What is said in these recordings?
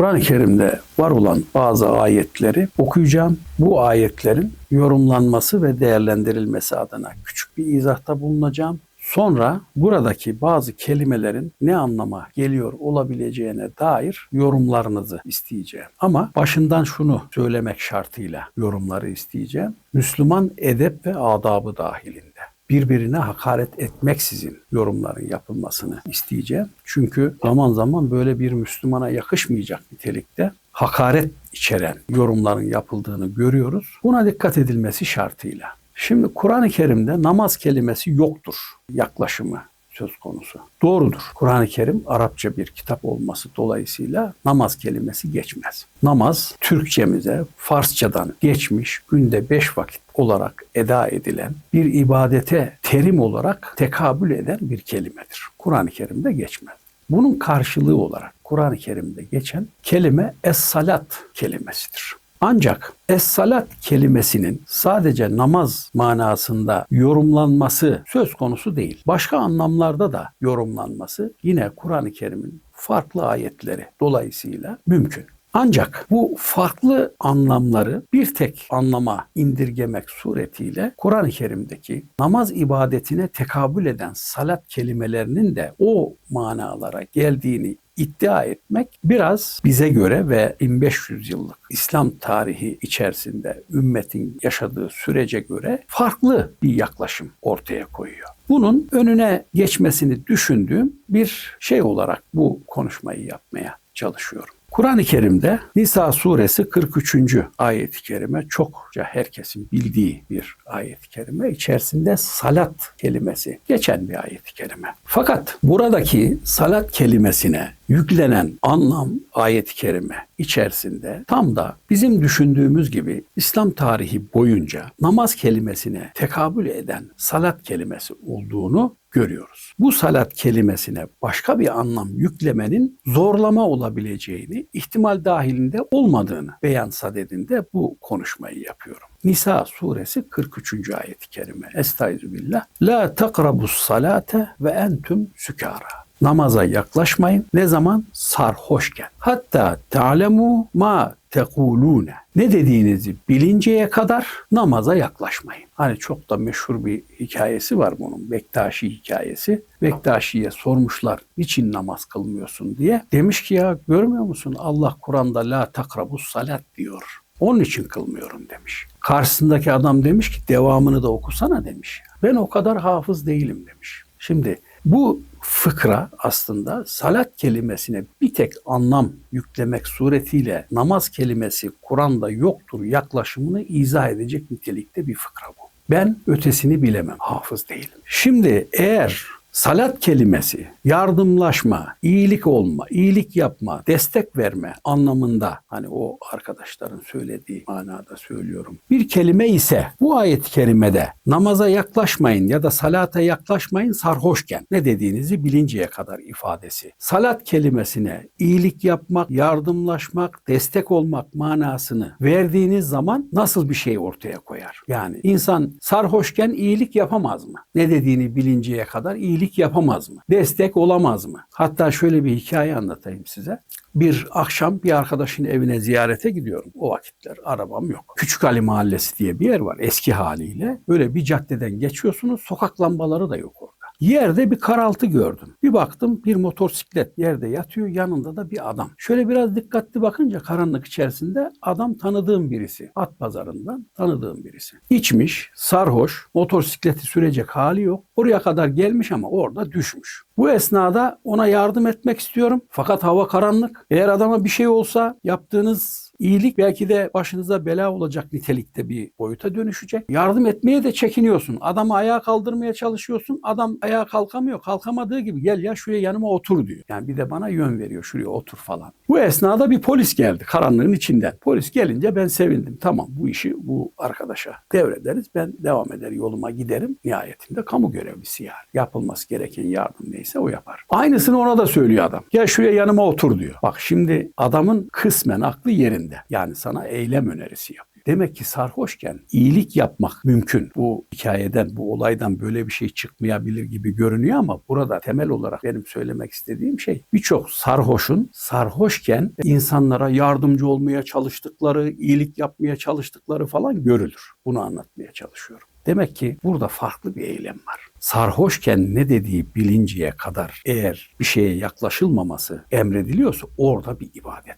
Kur'an-ı Kerim'de var olan bazı ayetleri okuyacağım. Bu ayetlerin yorumlanması ve değerlendirilmesi adına küçük bir izahta bulunacağım. Sonra buradaki bazı kelimelerin ne anlama geliyor olabileceğine dair yorumlarınızı isteyeceğim. Ama başından şunu söylemek şartıyla yorumları isteyeceğim. Müslüman edep ve adabı dahilinde birbirine hakaret etmeksizin yorumların yapılmasını isteyeceğim. Çünkü zaman zaman böyle bir Müslümana yakışmayacak nitelikte hakaret içeren yorumların yapıldığını görüyoruz. Buna dikkat edilmesi şartıyla. Şimdi Kur'an-ı Kerim'de namaz kelimesi yoktur yaklaşımı söz konusu. Doğrudur. Kur'an-ı Kerim Arapça bir kitap olması dolayısıyla namaz kelimesi geçmez. Namaz Türkçemize Farsçadan geçmiş günde beş vakit olarak eda edilen bir ibadete terim olarak tekabül eden bir kelimedir. Kur'an-ı Kerim'de geçmez. Bunun karşılığı olarak Kur'an-ı Kerim'de geçen kelime es-salat kelimesidir. Ancak es-salat kelimesinin sadece namaz manasında yorumlanması söz konusu değil. Başka anlamlarda da yorumlanması yine Kur'an-ı Kerim'in farklı ayetleri dolayısıyla mümkün. Ancak bu farklı anlamları bir tek anlama indirgemek suretiyle Kur'an-ı Kerim'deki namaz ibadetine tekabül eden salat kelimelerinin de o manalara geldiğini iddia etmek biraz bize göre ve 1500 yıllık İslam tarihi içerisinde ümmetin yaşadığı sürece göre farklı bir yaklaşım ortaya koyuyor. Bunun önüne geçmesini düşündüğüm bir şey olarak bu konuşmayı yapmaya çalışıyorum. Kur'an-ı Kerim'de Nisa suresi 43. ayet-i kerime çokça herkesin bildiği bir ayet-i kerime. İçerisinde salat kelimesi geçen bir ayet-i kerime. Fakat buradaki salat kelimesine yüklenen anlam ayet-i kerime içerisinde tam da bizim düşündüğümüz gibi İslam tarihi boyunca namaz kelimesine tekabül eden salat kelimesi olduğunu görüyoruz. Bu salat kelimesine başka bir anlam yüklemenin zorlama olabileceğini, ihtimal dahilinde olmadığını beyan sadedinde bu konuşmayı yapıyorum. Nisa suresi 43. ayet-i kerime. Estaizu billah. La takrabus salate ve entüm sükara namaza yaklaşmayın. Ne zaman? Sarhoşken. Hatta ta'lemu ma tekulune. Ne dediğinizi bilinceye kadar namaza yaklaşmayın. Hani çok da meşhur bir hikayesi var bunun. Bektaşi hikayesi. Bektaşi'ye sormuşlar niçin namaz kılmıyorsun diye. Demiş ki ya görmüyor musun Allah Kur'an'da la takrabus salat diyor. Onun için kılmıyorum demiş. Karşısındaki adam demiş ki devamını da okusana demiş. Ben o kadar hafız değilim demiş. Şimdi bu fıkra aslında salat kelimesine bir tek anlam yüklemek suretiyle namaz kelimesi Kur'an'da yoktur yaklaşımını izah edecek nitelikte bir fıkra bu. Ben ötesini bilemem. Hafız değilim. Şimdi eğer Salat kelimesi yardımlaşma, iyilik olma, iyilik yapma, destek verme anlamında hani o arkadaşların söylediği manada söylüyorum. Bir kelime ise bu ayet-i kerimede namaza yaklaşmayın ya da salata yaklaşmayın sarhoşken ne dediğinizi bilinceye kadar ifadesi. Salat kelimesine iyilik yapmak, yardımlaşmak, destek olmak manasını verdiğiniz zaman nasıl bir şey ortaya koyar? Yani insan sarhoşken iyilik yapamaz mı? Ne dediğini bilinceye kadar iyilik iyilik yapamaz mı? Destek olamaz mı? Hatta şöyle bir hikaye anlatayım size. Bir akşam bir arkadaşın evine ziyarete gidiyorum. O vakitler arabam yok. Küçük Ali Mahallesi diye bir yer var eski haliyle. Böyle bir caddeden geçiyorsunuz sokak lambaları da yok orada. Yerde bir karaltı gördüm. Bir baktım bir motosiklet yerde yatıyor yanında da bir adam. Şöyle biraz dikkatli bakınca karanlık içerisinde adam tanıdığım birisi. At pazarından tanıdığım birisi. İçmiş, sarhoş, motosikleti sürecek hali yok. Oraya kadar gelmiş ama orada düşmüş. Bu esnada ona yardım etmek istiyorum. Fakat hava karanlık. Eğer adama bir şey olsa yaptığınız iyilik belki de başınıza bela olacak nitelikte bir boyuta dönüşecek. Yardım etmeye de çekiniyorsun. Adamı ayağa kaldırmaya çalışıyorsun. Adam ayağa kalkamıyor. Kalkamadığı gibi gel ya şuraya yanıma otur diyor. Yani bir de bana yön veriyor şuraya otur falan. Bu esnada bir polis geldi karanlığın içinden. Polis gelince ben sevindim. Tamam bu işi bu arkadaşa devrederiz. Ben devam eder yoluma giderim. Nihayetinde kamu görevlisi yani. Yapılması gereken yardım neyse o yapar. Aynısını ona da söylüyor adam. Gel şuraya yanıma otur diyor. Bak şimdi adamın kısmen aklı yerinde. Yani sana eylem önerisi yapıyor. Demek ki sarhoşken iyilik yapmak mümkün. Bu hikayeden, bu olaydan böyle bir şey çıkmayabilir gibi görünüyor ama burada temel olarak benim söylemek istediğim şey birçok sarhoşun sarhoşken insanlara yardımcı olmaya çalıştıkları, iyilik yapmaya çalıştıkları falan görülür. Bunu anlatmaya çalışıyorum. Demek ki burada farklı bir eylem var. Sarhoşken ne dediği bilinceye kadar eğer bir şeye yaklaşılmaması emrediliyorsa orada bir ibadet.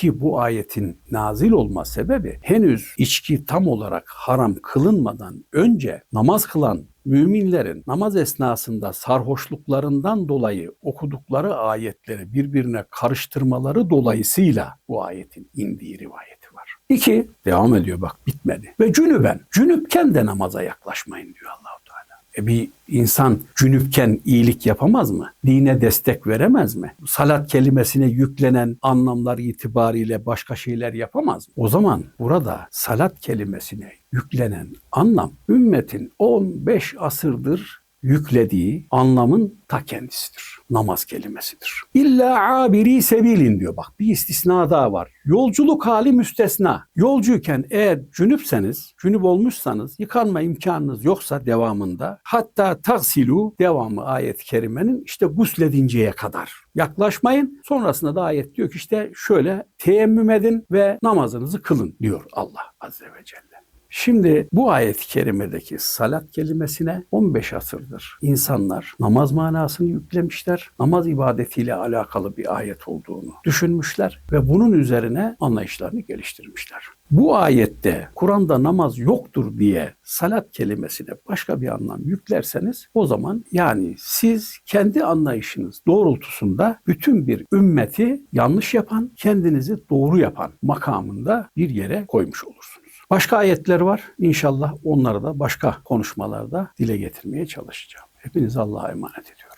Ki bu ayetin nazil olma sebebi henüz içki tam olarak haram kılınmadan önce namaz kılan müminlerin namaz esnasında sarhoşluklarından dolayı okudukları ayetleri birbirine karıştırmaları dolayısıyla bu ayetin indiği rivayeti var. İki, devam ediyor bak bitmedi. Ve cünüben, cünüpken de namaza yaklaşmayın diyor. E bir insan cünüpken iyilik yapamaz mı? Dine destek veremez mi? Salat kelimesine yüklenen anlamlar itibariyle başka şeyler yapamaz mı? O zaman burada salat kelimesine yüklenen anlam ümmetin 15 asırdır yüklediği anlamın ta kendisidir. Namaz kelimesidir. İlla abiri sebilin diyor. Bak bir istisna daha var. Yolculuk hali müstesna. Yolcuyken eğer cünüpseniz, cünüp olmuşsanız yıkanma imkanınız yoksa devamında hatta taksilu devamı ayet-i kerimenin işte gusledinceye kadar yaklaşmayın. Sonrasında da ayet diyor ki işte şöyle teyemmüm edin ve namazınızı kılın diyor Allah Azze ve Celle. Şimdi bu ayet-i kerimedeki salat kelimesine 15 asırdır insanlar namaz manasını yüklemişler. Namaz ibadetiyle alakalı bir ayet olduğunu düşünmüşler ve bunun üzerine anlayışlarını geliştirmişler. Bu ayette Kur'an'da namaz yoktur diye salat kelimesine başka bir anlam yüklerseniz o zaman yani siz kendi anlayışınız doğrultusunda bütün bir ümmeti yanlış yapan, kendinizi doğru yapan makamında bir yere koymuş olursunuz. Başka ayetler var. İnşallah onları da başka konuşmalarda dile getirmeye çalışacağım. Hepinizi Allah'a emanet ediyorum.